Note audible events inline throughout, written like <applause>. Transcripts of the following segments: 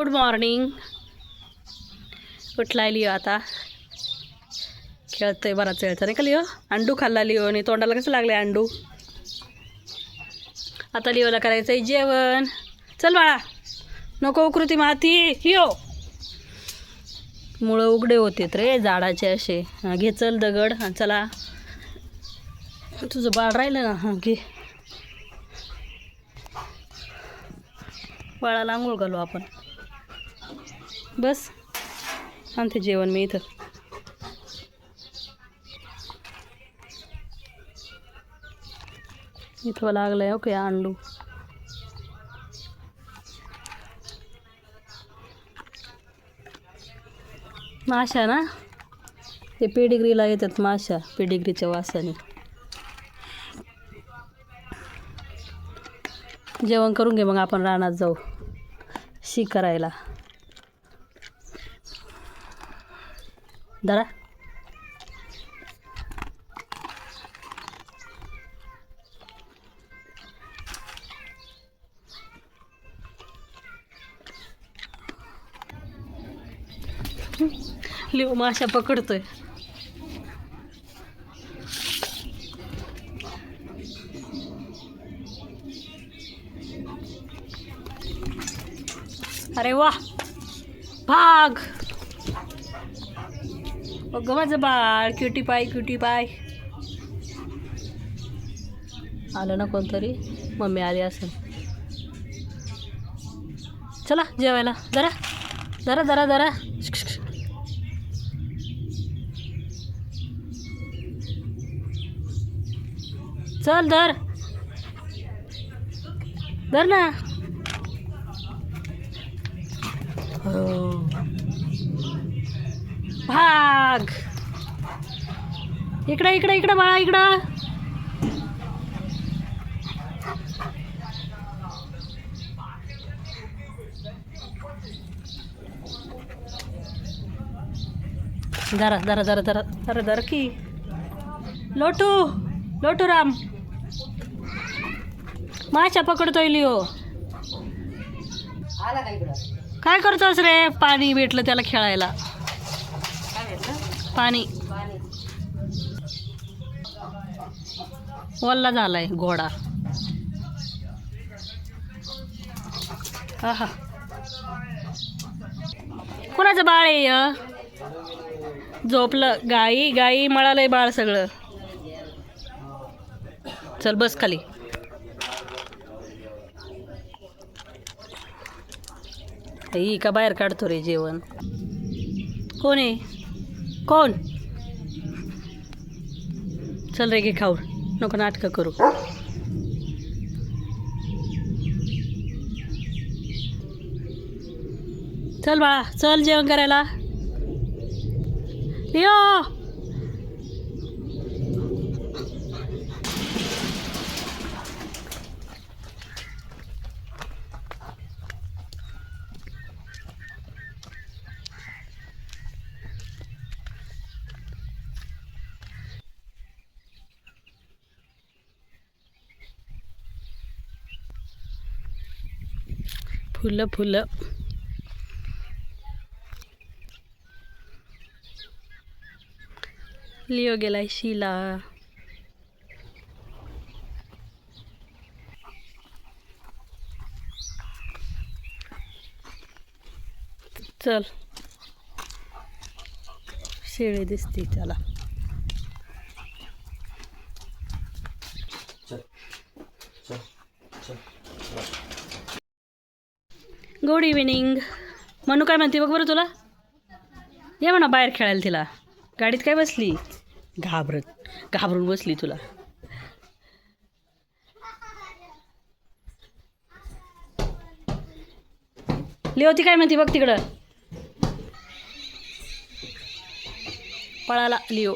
Good morning कुठला Leo आता? खेळतोय बराच वेळचा नाही का लिओ? अंडू खाल्ला लिओ आणि तोंडाला कसं लागले अंडू? आता लिओला करायचं आहे जेवण. चल बाळा. नको उकृती माती. लिओ मुळं उघडे होतेत रे झाडाचे असे. हा, घे चल दगड. चला. तुझं बाळ राहिलं ना? हां घे. बाळाला आंघोळ घालू आपण. बस. आणते जेवण मी इथं. इथं लागलंय हो ओके अंडू. माशा ना? ते पेडिग्रीला येतात माशा पेडिग्रीच्या वासाने. जेवण करून घे मग आपण रानात जाऊ. शी करायला धरा लिओ माशा पकडतोय अरे वा भाग अगं माझं बाळ क्युटी पाय क्युटी पाय आलं ना कोणतरी? मम्मी आली असेल. चला जेवायला. जरा. जरा जरा जरा. चल धर. धर ना. हो. भाग. इकडं इकडं इकडं बाळा इकडं. जरा जरा जरा जरा जरा जरा की. लोटू लोटू राम. माशा पकडतोय लिओ. काय करतोस रे? पाणी भेटलं त्याला खेळायला. पाणी. ओल्ला वल्ला झालाय घोडा. हा कुणाचं बाळ आहे झोपलं. गाई गाई मळालंय बाळ सगळं. चल बस खाली. आई का बाहेर काढतो रे जेवण? कोण आहे? कोण? चल रे घे खाऊर नको नाटकं करू. चल बाळा चल जेवण करायला. लिओ फुलं फुलं. लिओ गेलाय शिला. चल. शेळी दिसते त्याला. गुड इव्हिनिंग मनू काय म्हणते? बघ बरं तुला. ये म्हणा बाहेर खेळायला तिला. गाडीत काय बसली? घाबरत घाबरून बसली तुला. लिओ ती काय म्हणते? बघ तिकडं. पळाला लिओ.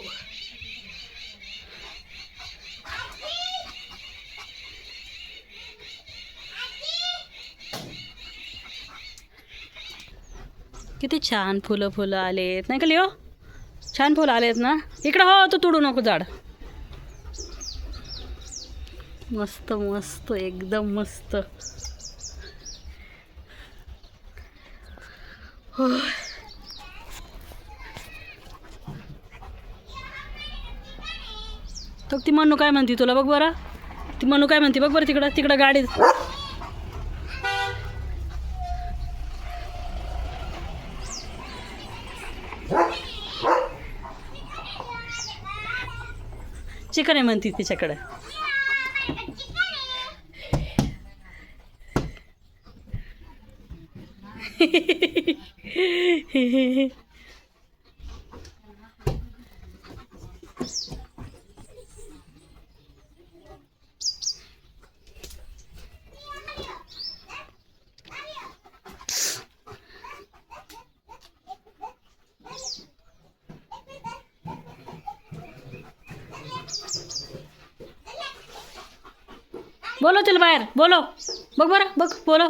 किती छान फुलं फुलं आलेत. नाही का लिओ? छान फुलं आलेत ना? इकडं हो तू तुडू नको झाड. मस्त मस्त एकदम मस्त. हो ती म्हणू काय म्हणते तुला बघ बरं? ती म्हणू काय म्हणते? बघ बरं तिकडं तिकडं गाडी चिकन आहे म्हणते तिच्याकडे. <laughs> बोलो चल बाहेर बोलो. बघ बरं बघ बोलो.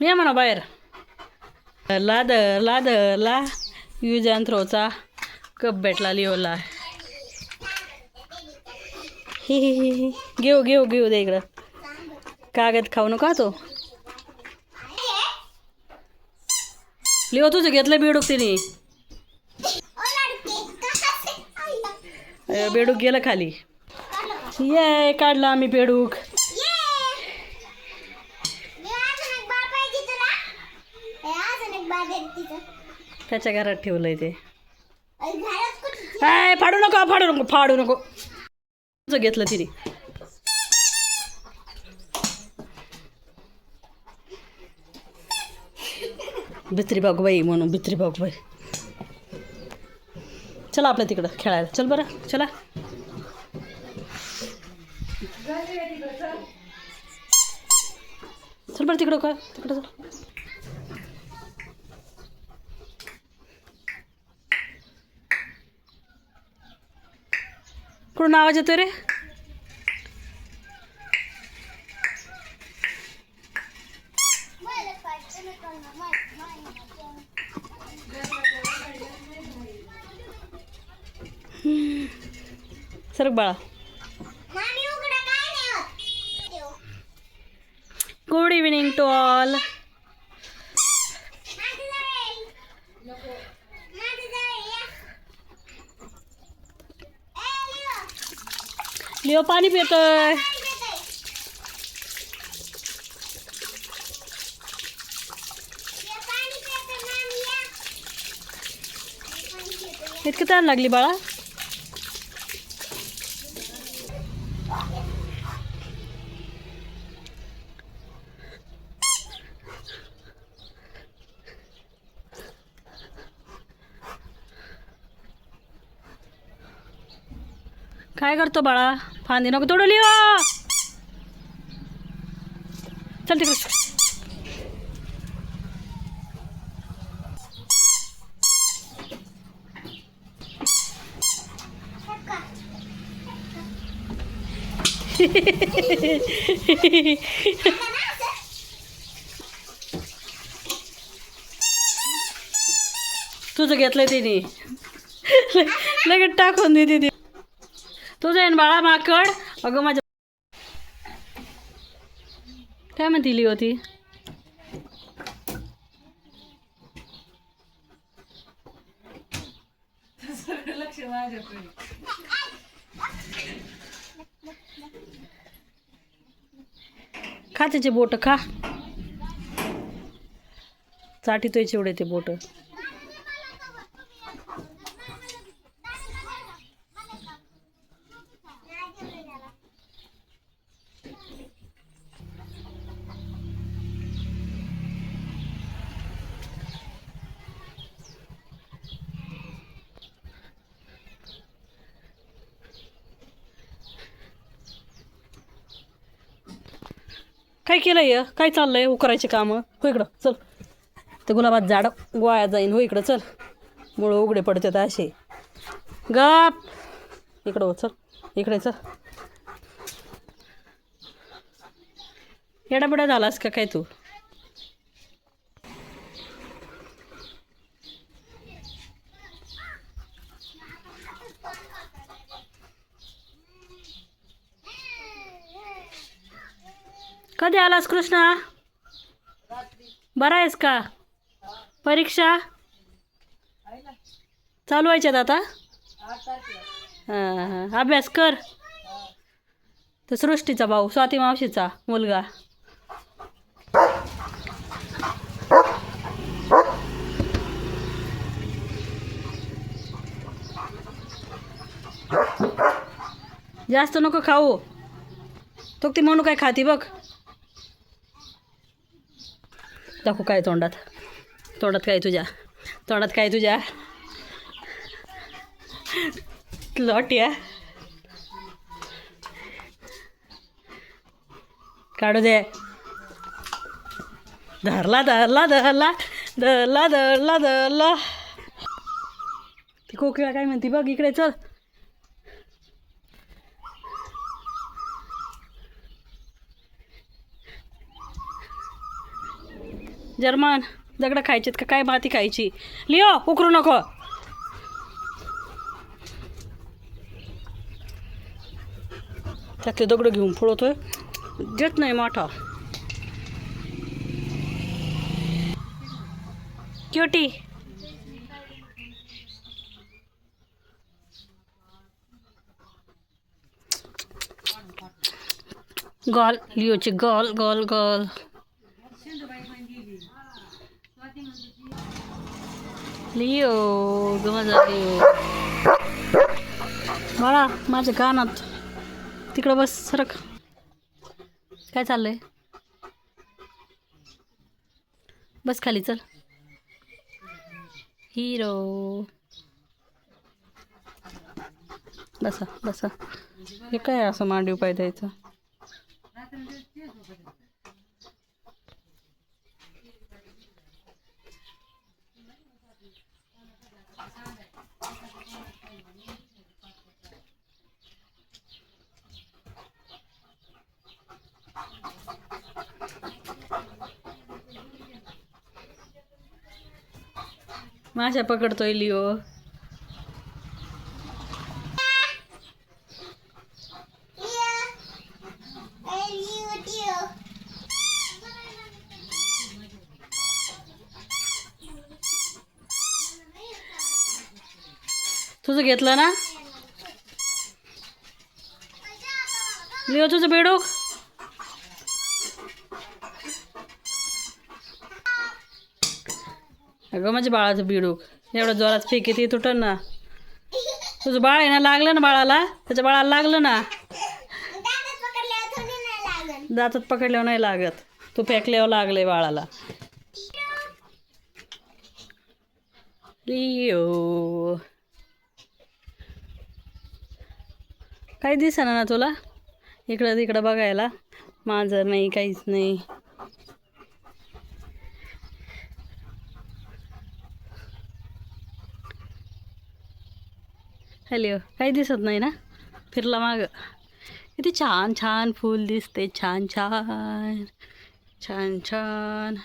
ये म्हणा बाहेर. धरला धरला धरला यूज अँड थ्रोचा कप भेटला लिओला. घेऊ घेऊ घेऊ दे इकडं. कागद खाऊ नका तो. लिओ तुझं घेतलं बिडूक तिने. बेडूक गेलं खाली. ये काढला आम्ही बेडूक. त्याच्या घरात ठेवलंय ते. काय फाडू नको फाडू नको फाडू नको. घेतलं तिने. भित्री बाई म्हणून भित्री बाई चला आपल्या तिकडं खेळायला. चल बरं चला. चल बरं तिकडं काय तिकडं चल. कुठून आवाज येतोय रे सर बाळा. Good evening to all Leo पाणी पितोय. इतकं ताण लागली बाळा. काय करतो बाळा? फांदी नको तोडू लिओ चल तिकडे. तुझं घेतलंय तिने. लगेच टाकून दे ती छान बाळा माकड. अगं माझ्या काय म्हणती लिओ ती? खा त्याचे बोट खा. चाटीतोय एवढे ते बोट. काय केलंय काय चाललंय उकरायचे कामं? हो इकडं चल. ते गुलाबात झाड गोळ्या जाईन. हो इकडं चल. मुळं उघडे पडतात असे. गप. इकडं हो चल. इकडे चल. येडाबिडा झालास का काय तू? कधी आलास कृष्णा? बरा आहेस का? परीक्षा? चालू व्हायच्यात आता? हां हां. अभ्यास कर. तर सृष्टीचा भाऊ स्वाती मावशीचा मुलगा. जास्त नको खाऊ. तो ती म्हणू काय खाती बघ. दाखवू काय तोंडात. तोंडात काय तुझ्या. तोंडात काय तुझ्या. लॉट या. काढू दे. धरला धरला धरला धरला धरला धरला. ती कोकिळा काय म्हणते? बघ इकडे चल. जर्मन, दगडं खायचीत का काय माती खायची? लिओ, उकरू नको. त्यातले दगडं घेऊन पळवतोय देत नाही मोठा. क्युटी गॉल, लिओची गॉल गॉल गॉल. लिओ ग माझा लिओ बाळा माझ्या कानात. तिकडं बस सरक. काय चाललंय? बस खाली चल. हिरो. बसा बसा. हे काय असं मांडीव पाय द्यायचं? माशा पकडतोय लिओ. तुझं घेतलं ना? लिओ तुझं बेडूक? अगं माझ्या बाळाचं बिडूक एवढं जोरात फेक येते तुटन ना. तुझं बाळ आहे ना लागलं ना बाळाला? त्याच्या बाळाला लागलं ना? दातात पकडल्यावर नाही लागत. तू फेकल्यावर लागले बाळाला. रिओ काही दिसा ना तुला? इकडं तिकडं बघायला. मांजर नाही काहीच नाही. हॅलो काही दिसत नाही ना? फिरला माग. किती छान छान फूल दिसते. छान छान. छान छान.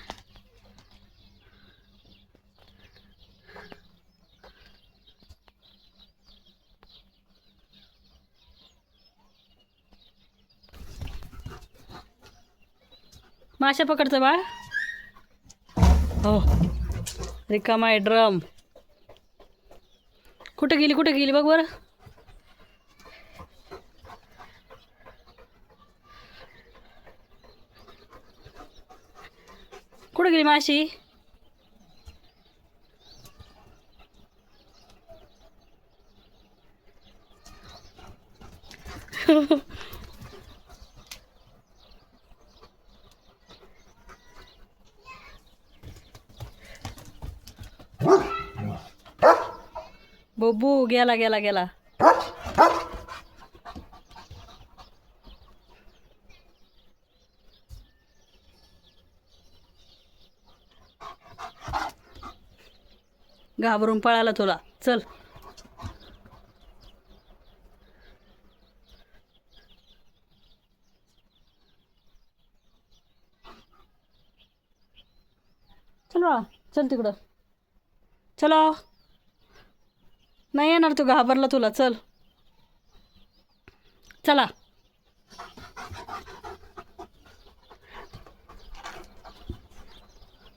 माशा पकडचं बाळ. हो. रिकामा आहे ड्रम. कुठं गेली कुठं गेली? बघ बरं. कुठं गेली माशी <laughs> बब्बू गेला गेला गेला. घाबरून पळाला तुला. चल. चल बाळा चल तिकडं. चलो. नाही येणार तू घाबरला तुला. चल. चला.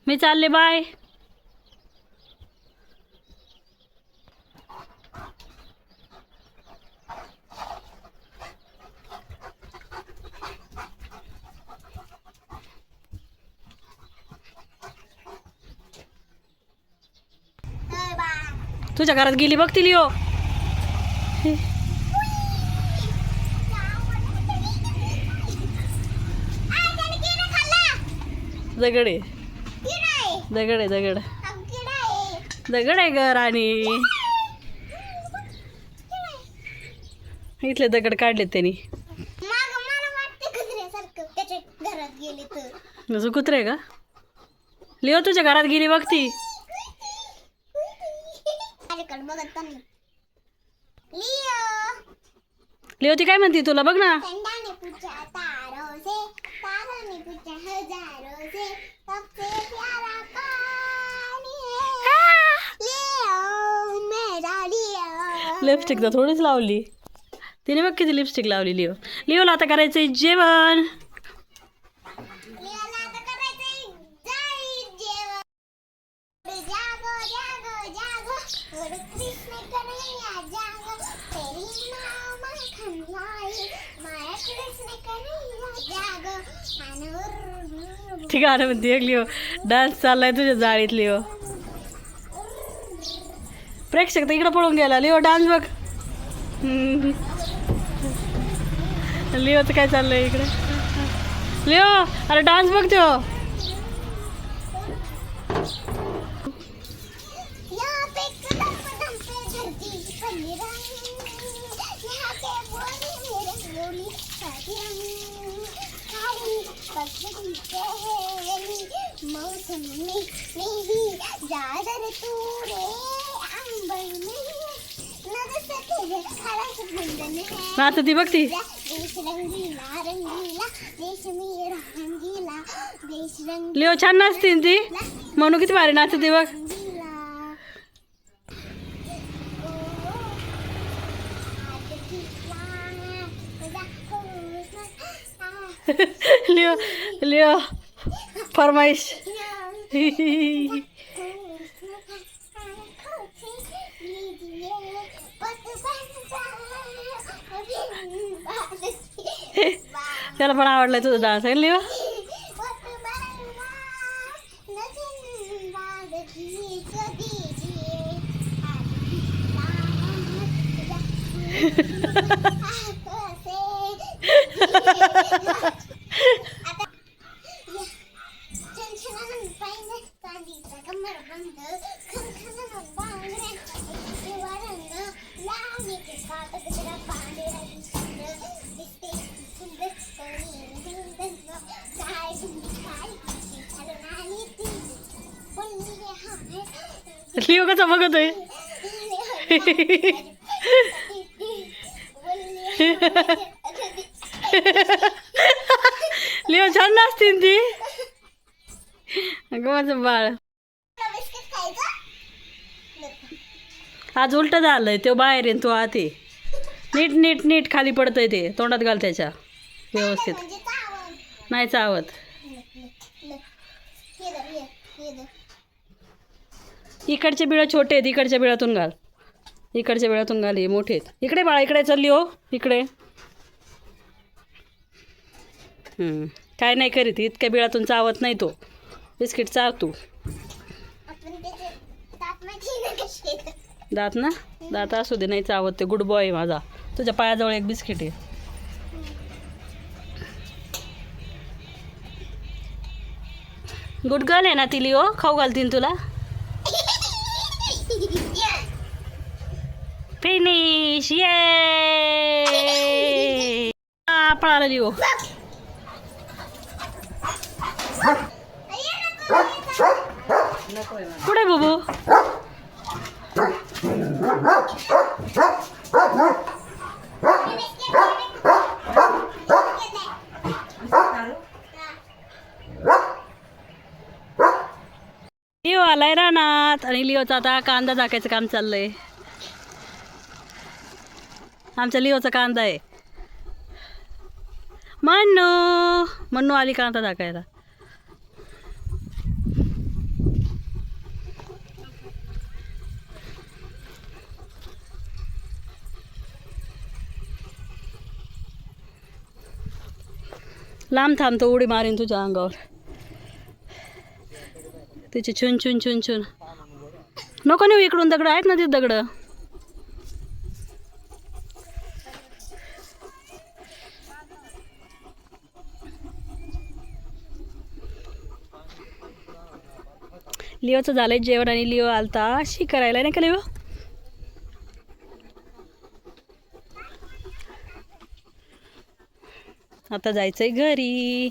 मी चालले बाय. तुझ्या घरात गेली बघ ती लिओ. दगड आहे. दगड आहे दगड. दगड आहे घर आणि इथले दगड काढलेत त्यांनी. कुत्र का लिओ तुझ्या घरात गेली बघ ती. माझ्याकडे बघत पण नाही. लिओ. लिओ ती काय म्हणते तुला? बघ ना. ठंडा ने पूछा तारों से तारों ने पूछा हजारों से सबसे प्यारा कौन है. लिओ मेरा लिओ. लिपस्टिक तर थोडीच लावली. तिने बघ किती लिपस्टिक लावली लिओ. लिओला आता करायचंय जेवण. आणि ती म्हणते एक लिओ. डान्स चाललाय तुझ्या जाळीत लिओ. प्रेक्षक तर इकडं पळून गेला. लिओ डान्स बघ. हम्म. लिओचं काय चाललंय इकडे? लिओ अरे डान्स बघ तो. जादर तू रे अंबर में ती. बघ लिओ छान नाचते ती. म्हणू किती भारी नाचते बघ. लिओ लिओ फरमाईश त्याला पण आवडलाय तुझा डान्स आहे ना लिओ कसा बघतोय <laughs> <laughs> लिओ छान ना ती अगं माझं बाळ. आज उलट झालंय तो बाहेर आणि तो आत नीट नीट नीट खाली पडतंय ते तोंडात घाल त्याच्या. व्यवस्थित. नाही चावत. इकडचे बिळं छोटे आहेत इकडच्या बिळातून घाल. इकडच्या बिळातून घाल हे मोठे आहेत. इकडे बाळा इकडे चालली हो इकडे. हम्म. काय नाही करीत इतक्या बिळातून चावत नाही तो. बिस्किट चाव तू. दात ना दात असू दे नाही चावत ते. गुड बॉय माझा. तुझ्या पायाजवळ एक बिस्किट आहे. गुड गर्ल आहे ना तिली हो? खाऊ घालतीन तुला? फिनिश ये <laughs> पळाला लिओ. कुठे बाबू? लिओ आलाय रानात आणि लिओचा आता कांदा झाकायचं काम चाललंय. आमच्या लिओचा कांदा आहे. मन्नू मन्नू आली कांदा झाकायला. लांब थांबतो उडी मारीन तुझ्या अंगावर. तिची चुन चुन चुन चुन नको नेऊ इकडून दगड आहेत ना तिथे दगड? लिओचं झालंय जेवण आणि लिओ आलता अशी करायला नाही का लिओ? आता जायचंय घरी.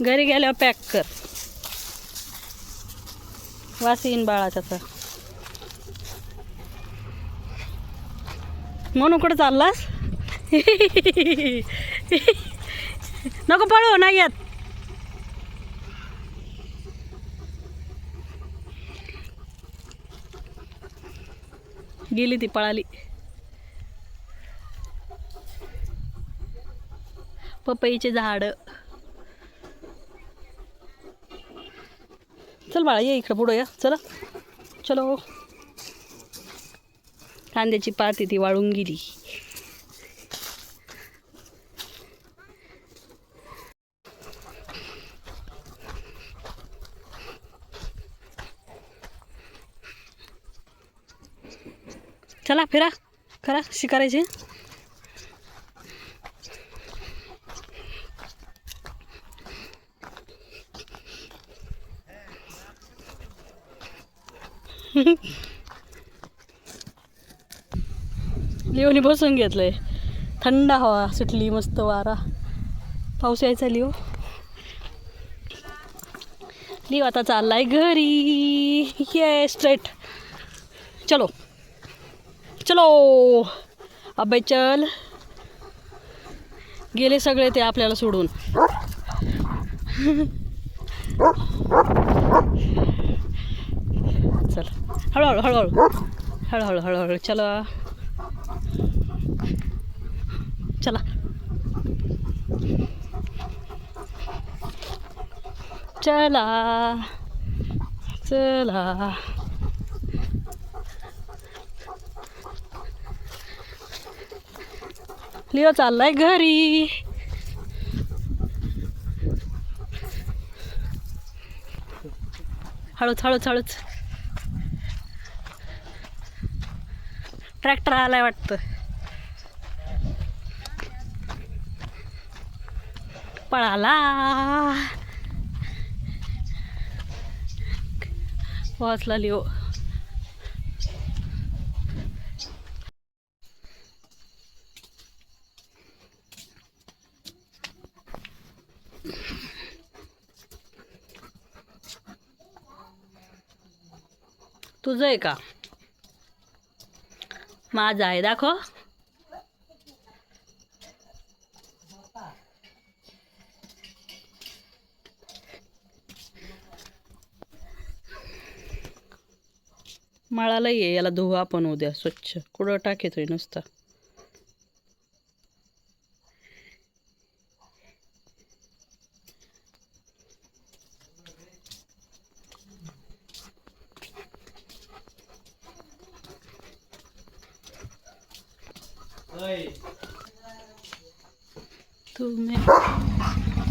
घरी गेल्यावर पॅक कर. वास येईन बाळा त्याचा म्हणून कुठं चाललास? <laughs> नको पळू नाही येत. गेली ती पळाली. पपईचे झाड. चल बाळा ये इकडं पुढं या. चला. चलो. कांद्याची पाती ती वाळून गेली. फिरा करा शिकारायचे. लिओनी बसून घेतलंय. थंड हवा सुटली मस्त वारा. पाऊस यायचा लिओ. लिओ आता चाललाय घरी. ये स्ट्रेट चलो. चलो. अब्बाई चल. गेले सगळे ते आपल्याला सोडून. चल. हळूहळू हळूहळू. हळूहळू हळूहळू. चला. चला. चला. चला. लिओ चाललाय घरी. हळूच हळूच हळूच. ट्रॅक्टर आलाय वाटतं. पळाला. वाचला लिओ. तुझं आहे का? माझं आहे दाखव. मळाला ये याला धुवा आपण उद्या स्वच्छ. कुठं टाकेतोय नुसता.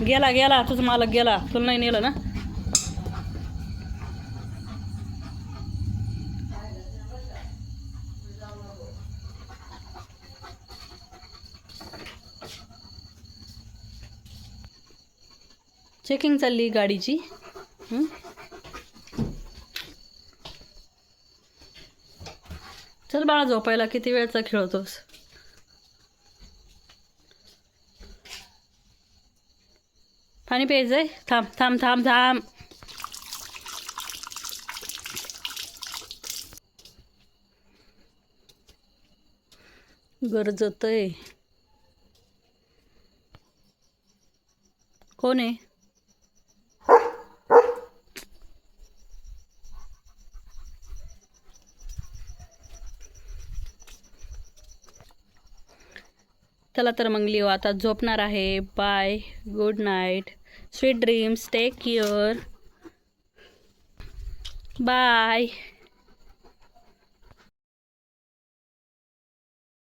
गेला गेला तुझा मालक गेला. तुला नाही नेलं ना? चेकिंग चालली गाडीची. चल बाळा झोपायला किती वेळचा खेळतोस? पाणी प्यायचंय थांब थांब थांब थांब गरजत आहे कोण आहे चला तर मग लिओ आता झोपणार आहे. Bye good night Sweet dreams. Take care. Bye.